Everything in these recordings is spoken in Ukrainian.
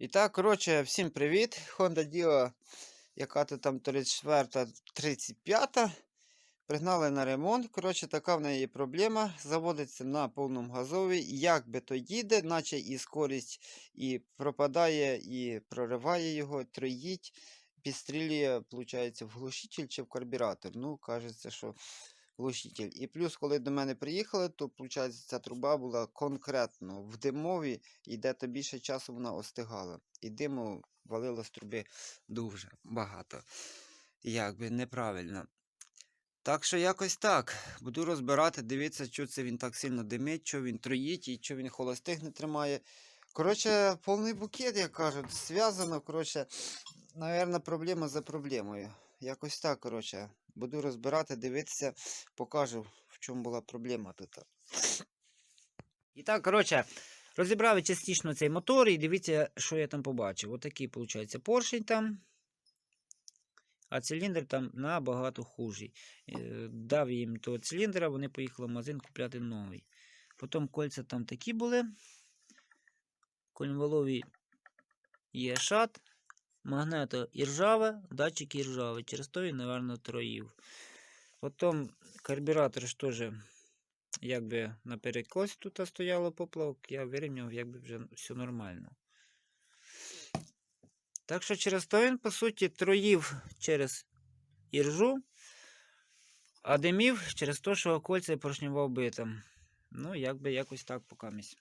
І так, коротше, всім привіт. Honda Dio, яка то там 34, 35. Пригнали на ремонт. Коротше, така в неї проблема. Заводиться на повному газові. Як би то їде, наче і скорість і пропадає, і прориває його, троїть, підстрілює, виходить, в глушитель чи в карбюратор. Ну, кажеться, що глушитель. І плюс, коли до мене приїхали, то, виходить, ця труба була конкретно в димові, і де-то більше часу вона остигала. І диму валило з труби дуже багато. Якби неправильно. Так що якось так. Буду розбирати, дивитися, що це він так сильно димить, що він троїть і що він холостих не тримає. Коротше, повний букет, як кажуть, зв'язано. Коротше, напевно, проблема за проблемою. Якось так, коротше. Буду розбирати, дивитися, покажу, в чому була проблема тут. І так, коротше, розібрали частично цей мотор і дивіться, що я там побачив. Отакий, виходить, поршень там. А циліндр там набагато хужий. Е, Дав їм того циліндра, вони поїхали в магазин купляти новий. Потім кольця там такі були. Кольмвалові є шат, магнето іржаве, датчик іржаве. Через то він, мабуть, троїв. Потім карбюратор ж теж якби на перекосі тут стояло поплавок, я вирівняв, якби вже все нормально. Так що через то він, по суті, троїв через іржу, а димів через те, що кольця поршнева вбита. Ну, якби якось так покамість.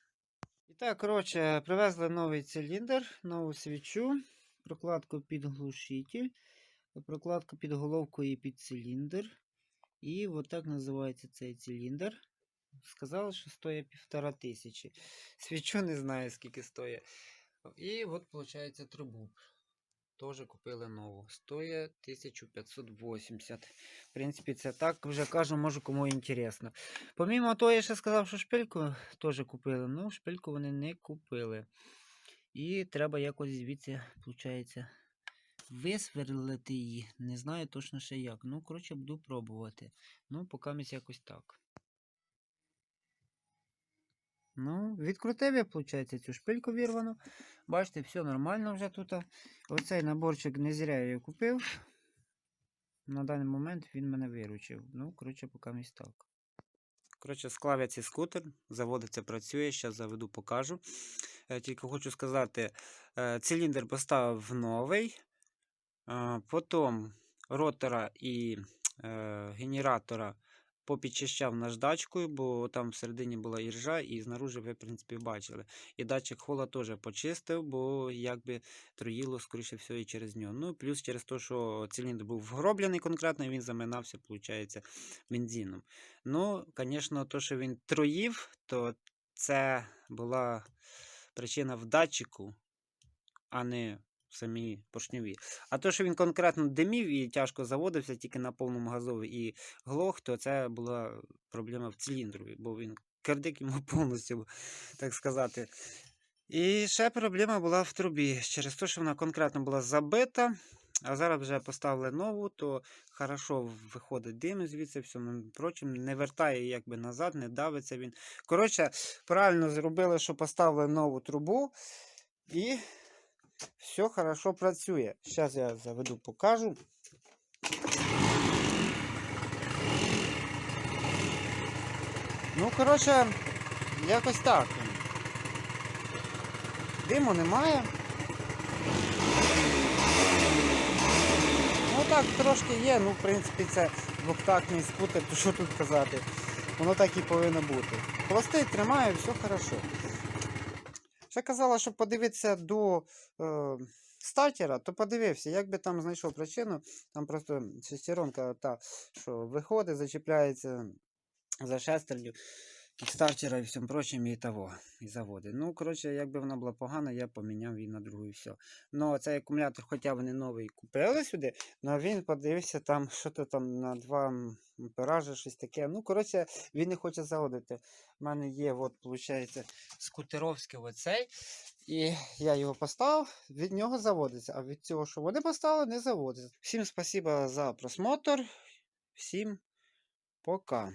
І так, коротше, привезли новий циліндр, нову свічу, прокладку під глушитель, прокладку під головку і під циліндр. І от так називається цей циліндр. Сказали, що стоїть півтора тисячі. Свічу не знаю, скільки стоїть. І от, виходить, трубу. Теж купили нову. Стоїть 1580. В принципі, це так вже кажу, може кому інтересно. Помімо того, я ще сказав, що шпильку теж купили. Ну, шпильку вони не купили. І треба якось звідси, виходить, висверлити її. Не знаю точно ще як. Ну, коротше, буду пробувати. Ну, поки місь якось так. Ну, відкрутив я, виходить, цю шпильку вірвану. Бачите, все нормально вже тут. Оцей наборчик не зря я купив. На даний момент він мене виручив. Ну, коротше, поки місць так. Коротше, склав я цей скутер, заводиться, працює, зараз заведу, покажу. Е, Тільки хочу сказати, е, циліндр поставив новий. Е, Потім ротора і генератора попідчищав наждачкою, бо там всередині була іржа, і знаружи ви, в принципі, бачили. І датчик хола теж почистив, бо якби троїло, скоріше всього, і через нього. Ну, плюс через те, що циліндр був вгроблений конкретно, він заминався, виходить, бензином. Ну, звісно, то, що він троїв, то це була причина в датчику, а не в самій поршневі. А то, що він конкретно димів і тяжко заводився тільки на повному газові і глох, то це була проблема в циліндрові, бо він кардик йому повністю, так сказати. І ще проблема була в трубі. Через те, що вона конкретно була забита, а зараз вже поставили нову, то хорошо виходить дим звідси, все прочим, не вертає якби назад, не давиться він. Коротше, правильно зробили, що поставили нову трубу і все хорошо працює. Зараз я заведу, покажу. Ну, коротше, якось так. Диму немає. Ну так, трошки є, ну, в принципі, це двохтактний скутер, то що тут казати. Воно так і повинно бути. Пластик тримає, все хорошо. Ще казала, щоб подивитися до е, стартера, то подивився, як би там знайшов причину. Там просто шестеронка та, що виходить, зачіпляється за шестерню і і всім прочим, і того, і заводить. Ну, коротше, якби вона була погана, я поміняв її на другу і все. Ну, цей акумулятор, хоча вони новий купили сюди, але він подивився там, що то там на два ампеража, щось таке. Ну, коротше, він не хоче заводити. У мене є, от, виходить, скутеровський оцей. І я його поставив, від нього заводиться, а від цього, що вони поставили, не заводиться. Всім спасибо за просмотр. Всім пока.